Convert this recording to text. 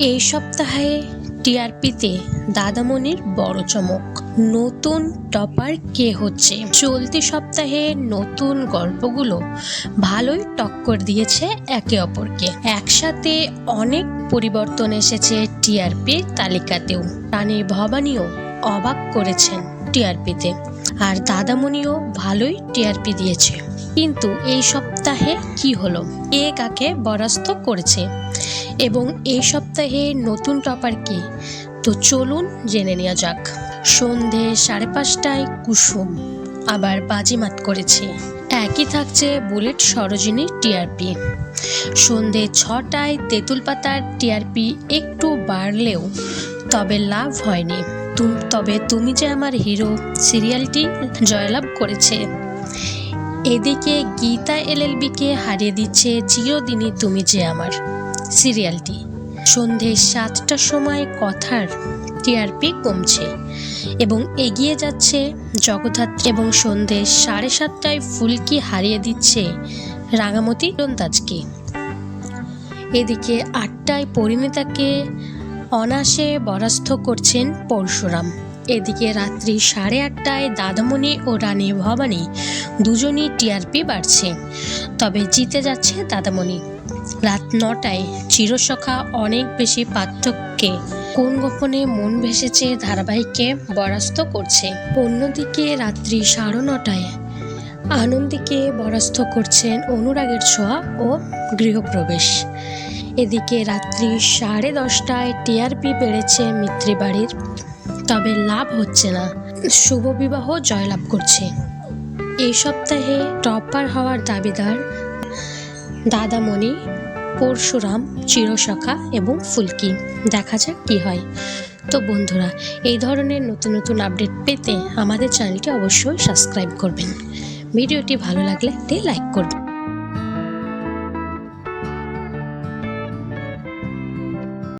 এই সপ্তাহে টিআরপিতে দাদামণির বড় চমক। নতুন টপার কে হচ্ছে? চলতি সপ্তাহে নতুন গল্পগুলো ভালোই টক্কর দিয়েছে একে অপরকে। একসাথে অনেক পরিবর্তন এসেছে টিআরপি তালিকাতেও। রানী ভবানীও অবাক করেছেন টিআরপিতে। আর দাদামণিও ভালোই টিআরপি দিয়েছে। কিন্তু এই সপ্তাহে কি হলো? কে কাকে বরাস্ত করেছে? এবং এই সপ্তাহে নতুন টপার কে? তো চলুন জেনে নেওয়া যাক। সন্ধে সাড়ে পাঁচটায় কুসুম আবার বাজিমাত করেছে। একই থাকছে বুলেট সরোজিনী টিআরপি। সন্ধে ছটায় তেঁতুল পাতার টিআরপি একটু বাড়লেও তবে লাভ হয়নি। তবে তুমি যে আমার হিরো, সিরিয়ালটি জয়লাভ করেছে। এদিকে গীতা এলএলবিকে হারিয়ে দিচ্ছে চিরদিনই তুমি যে আমার সিরিয়ালটি। সন্ধে সাতটার সময় কথার টিআরপি কমছে এবং এগিয়ে যাচ্ছে জগদ্ধাত্রী এবং সন্ধে সাড়ে সাতটায় ফুলকি হারিয়ে দিচ্ছে রাঙামতি রন্দাজকে। এদিকে আটটায় পরিণীতাকে অনাসে বরাস্ত করছেন পরশুরাম। এদিকে রাত্রি সাড়ে আটটায় দাদামণি ও রানী ভবানী দুজনই টিআরপি বাড়ছে, তবে জিতে যাচ্ছে দাদামণি। রাত নটায় চিরসখা অনেক বেশি পার্থক্যে কোন গোপনে মন ভেসেছে ধারাবাহিককে বরাস্ত করছে। অন্যদিকে রাত্রি সাড়ে নটায় আনন্দীকে বরাস্ত করছেন অনুরাগের ছোঁয়া ও গৃহপ্রবেশ। এদিকে রাত্রি সাড়ে দশটায় টিআরপি বেড়েছে মিত্রিবাড়ির তবে লাভ হচ্ছে না। শুভ বিবাহ জয়লাভ করছে। এই সপ্তাহে টপার হওয়ার দাবিদার দাদামণি পরশুরাম চিরসখা এবং ফুলকি। দেখা যাক কি হয়। তো বন্ধুরা, এই ধরনের নতুন নতুন আপডেট পেতে আমাদের চ্যানেলটি অবশ্যই সাবস্ক্রাইব করবেন। ভিডিওটি ভালো লাগলে একটি লাইক করবেন।